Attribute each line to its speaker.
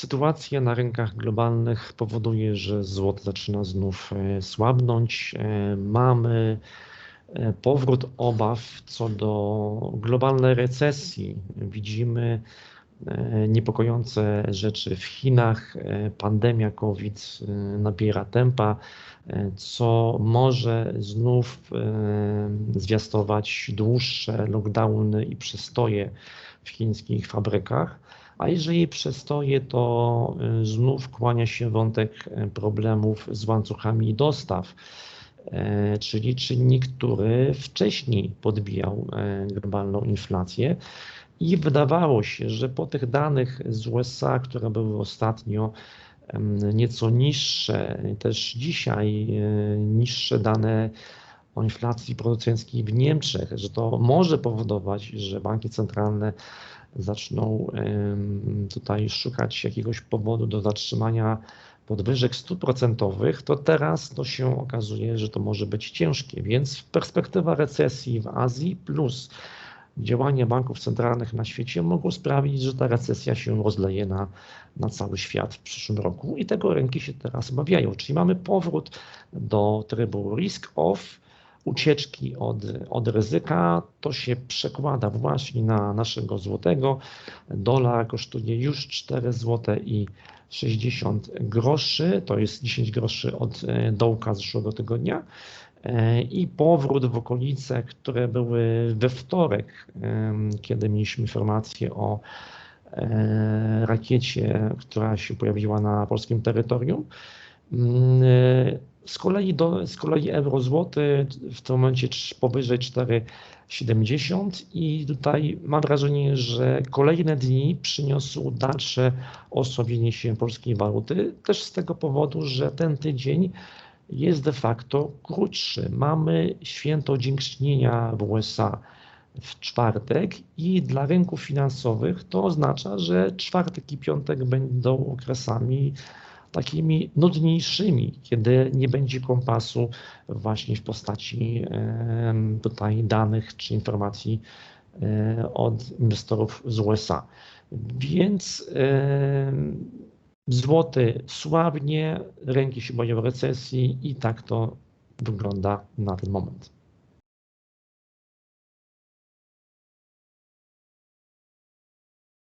Speaker 1: Sytuacja na rynkach globalnych powoduje, że złoto zaczyna znów e, słabnąć. E, mamy e, powrót obaw co do globalnej recesji. Widzimy niepokojące rzeczy w Chinach. Pandemia COVID nabiera tempa, co może znów zwiastować dłuższe lockdowny i przestoje w chińskich fabrykach. A jeżeli przestoje, to znów kłania się wątek problemów z łańcuchami dostaw, czyli czynnik, który wcześniej podbijał globalną inflację. I wydawało się, że po tych danych z USA, które były ostatnio nieco niższe, też dzisiaj niższe dane o inflacji producenckiej w Niemczech, że to może powodować, że banki centralne zaczną tutaj szukać jakiegoś powodu do zatrzymania podwyżek stóp procentowych, to teraz to się okazuje, że to może być ciężkie. Więc perspektywa recesji w Azji plus działania banków centralnych na świecie mogą sprawić, że ta recesja się rozleje na, na cały świat w przyszłym roku i tego rynki się teraz obawiają. Czyli mamy powrót do trybu risk off, ucieczki od, od ryzyka. To się przekłada właśnie na naszego złotego. Dolar kosztuje już 4 zł i 60 groszy, to jest 10 groszy od e, dołka zeszłego tygodnia. E, I powrót w okolice, które były we wtorek, kiedy mieliśmy informację o e, rakiecie, która się pojawiła na polskim terytorium. Mm, z kolei, do, z kolei euro złoty w tym momencie powyżej 4,70 i tutaj mam wrażenie, że kolejne dni przyniosły dalsze osłabienie się polskiej waluty, też z tego powodu, że ten tydzień jest de facto krótszy. Mamy święto dziękczynienia w USA w czwartek i dla rynków finansowych to oznacza, że czwartek i piątek będą okresami takimi nudniejszymi, kiedy nie będzie kompasu właśnie w postaci tutaj danych czy informacji e, od inwestorów z USA. Więc złoty słabnie, ręki się boją recesji i tak to wygląda na ten moment.